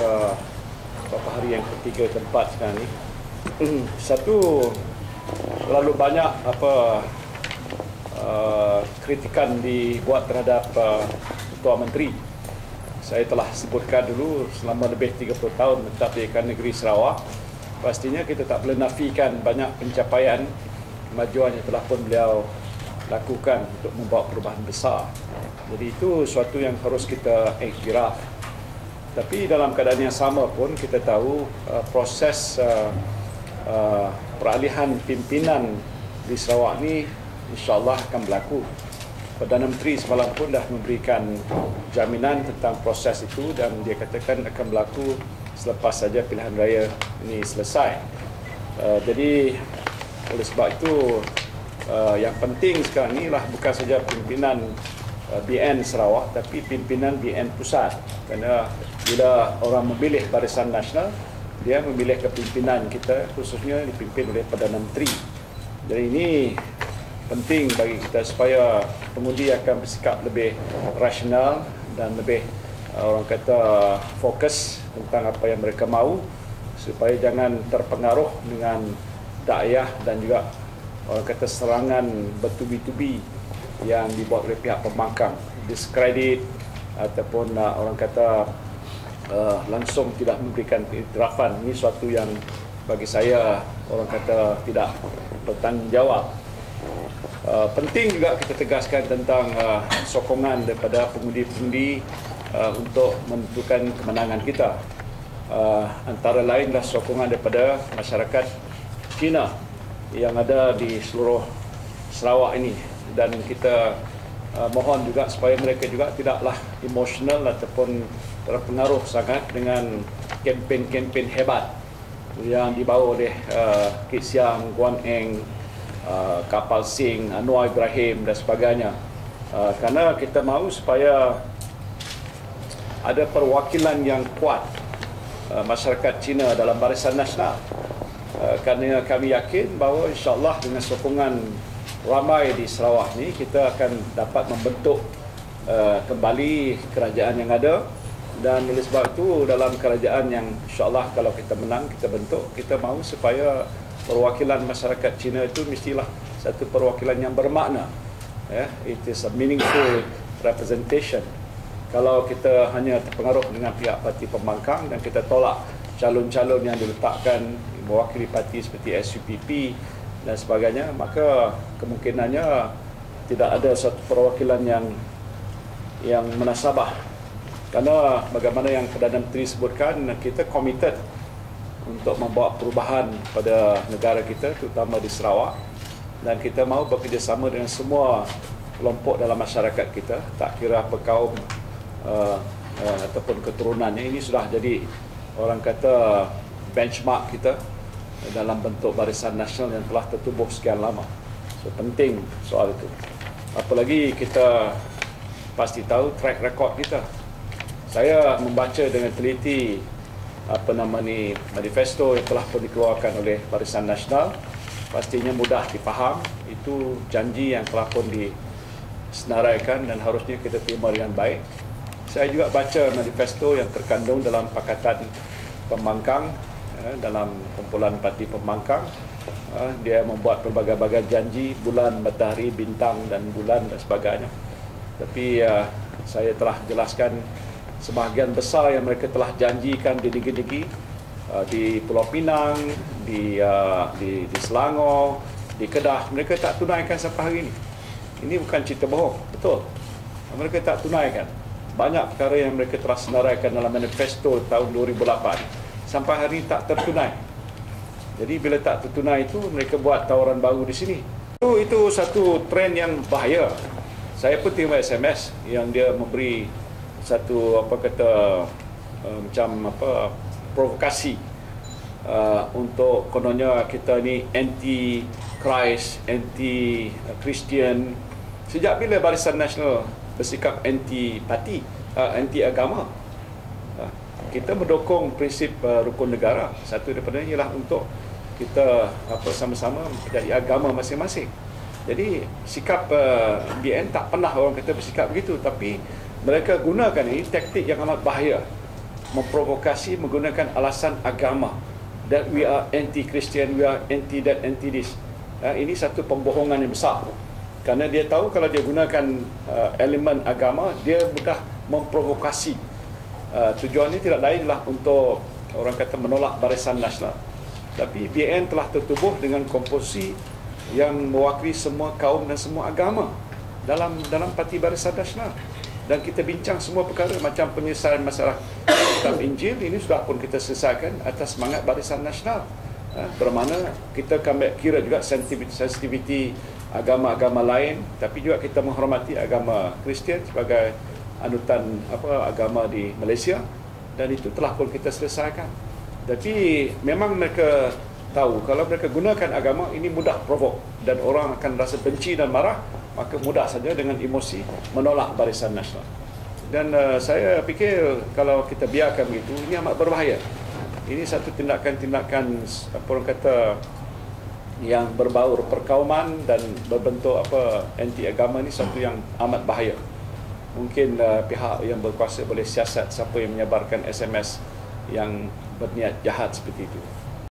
kata beberapa hari yang ketiga keempat sekarang ni satu terlalu banyak apa uh, kritikan dibuat terhadap uh, Ketua Menteri saya telah sebutkan dulu selama lebih 30 tahun mentadbirkan negeri Sarawak pastinya kita tak boleh nafikan banyak pencapaian kemajuan yang telah pun beliau lakukan untuk membawa perubahan besar. Jadi itu suatu yang harus kita iktiraf. Tapi dalam keadaan yang sama pun kita tahu uh, proses uh, uh, peralihan pimpinan di Sarawak ni insyaAllah akan berlaku. Perdana Menteri semalam pun dah memberikan jaminan tentang proses itu dan dia katakan akan berlaku selepas saja pilihan raya ini selesai. Uh, jadi oleh sebab itu uh, yang penting sekarang ni lah bukan saja pimpinan BN Sarawak tapi pimpinan BN Pusat. Kerana bila orang memilih Barisan Nasional dia memilih kepimpinan kita khususnya dipimpin oleh Perdana Menteri. Jadi ini penting bagi kita supaya pengundi akan bersikap lebih rasional dan lebih uh, orang kata fokus tentang apa yang mereka mahu supaya jangan terpengaruh dengan dakyah dan juga orang kata serangan bertubi-tubi yang dibuat oleh pihak pembangkang. Diskredit ataupun uh, orang kata uh, langsung tidak memberikan iktirafan ini suatu yang bagi saya orang kata tidak bertanggungjawab. Uh, penting juga kita tegaskan tentang uh, sokongan daripada pengundi-pengundi uh, untuk menentukan kemenangan kita. Uh, antara lainlah sokongan daripada masyarakat China yang ada di seluruh Sarawak ini dan kita uh, mohon juga supaya mereka juga tidaklah emosional ataupun terpengaruh sangat dengan kempen-kempen hebat yang dibawa oleh uh, Kit Siang, Guan Eng, uh, Kapal Singh, Anwar Ibrahim dan sebagainya. Uh, kerana kita mahu supaya ada perwakilan yang kuat uh, masyarakat Cina dalam barisan nasional. Eh, kerana kami yakin bahawa insyaAllah dengan sokongan ramai di Sarawak ni kita akan dapat membentuk uh, kembali kerajaan yang ada. Dan oleh sebab itu dalam kerajaan yang insyaAllah kalau kita menang kita bentuk kita mahu supaya perwakilan masyarakat Cina itu mestilah satu perwakilan yang bermakna. Yeah, it is a meaningful representation. Kalau kita hanya terpengaruh dengan pihak parti pembangkang dan kita tolak calon-calon yang diletakkan mewakili parti seperti SUPP dan sebagainya maka kemungkinannya tidak ada satu perwakilan yang yang menasabah. Kerana bagaimana yang Perdana Menteri sebutkan kita committed untuk membawa perubahan pada negara kita terutama di Sarawak. Dan kita mahu bekerjasama dengan semua kelompok dalam masyarakat kita. Tak kira apa kaum uh, uh, ataupun keturunannya. Ini sudah jadi orang kata benchmark kita dalam bentuk barisan nasional yang telah tertubuh sekian lama. So penting soal itu. Apalagi kita pasti tahu track record kita. Saya membaca dengan teliti apa nama ni manifesto yang telah pun dikeluarkan oleh Barisan Nasional pastinya mudah dipaham itu janji yang telah pun disenaraikan dan harusnya kita terima dengan baik saya juga baca manifesto yang terkandung dalam Pakatan Pembangkang dalam kumpulan parti pembangkang. Eh, dia membuat pelbagai-bagai janji bulan matahari bintang dan bulan dan sebagainya. Tapi uh, saya telah jelaskan sebahagian besar yang mereka telah janjikan di negeri-negeri uh, di Pulau Pinang di, uh, di di Selangor di Kedah. Mereka tak tunaikan sampai hari ini. Ini bukan cerita bohong. Betul. Mereka tak tunaikan. Banyak perkara yang mereka telah senaraikan dalam manifesto tahun 2008 sampai hari ini tak tertunai. Jadi bila tak tertunai itu mereka buat tawaran baru di sini. Itu itu satu trend yang bahaya. Saya pun terima SMS yang dia memberi satu apa kata uh, macam apa provokasi uh, untuk kononnya kita ni anti Christ, anti Christian. Sejak bila Barisan Nasional bersikap anti parti, uh, anti agama? Kita mendukung prinsip uh, rukun negara. Satu daripada ialah untuk kita apa sama-sama menjadi agama masing-masing. Jadi sikap uh, tak pernah orang kata bersikap begitu tapi mereka gunakan ini taktik yang amat bahaya memprovokasi menggunakan alasan agama that we are anti-Christian, we are anti that, anti this. Uh, ini satu pembohongan yang besar. Kerana dia tahu kalau dia gunakan uh, elemen agama, dia mudah memprovokasi. Uh, tujuannya tidak lainlah untuk orang kata menolak barisan nasional. Tapi BN telah tertubuh dengan komposisi yang mewakili semua kaum dan semua agama dalam dalam parti barisan nasional dan kita bincang semua perkara macam penyelesaian masalah kitab Injil ini sudah pun kita selesaikan atas semangat barisan nasional ha, bermakna kita akan kira juga sensitiviti agama-agama lain tapi juga kita menghormati agama Kristian sebagai anutan apa agama di Malaysia dan itu telah pun kita selesaikan tapi memang mereka tahu kalau mereka gunakan agama ini mudah provok dan orang akan rasa benci dan marah maka mudah saja dengan emosi menolak barisan nasional. Dan uh, saya fikir kalau kita biarkan begitu, ini amat berbahaya. Ini satu tindakan-tindakan apa orang kata yang berbau perkauman dan berbentuk apa anti agama ini satu yang amat bahaya. Mungkin uh, pihak yang berkuasa boleh siasat siapa yang menyebarkan SMS yang berniat jahat seperti itu.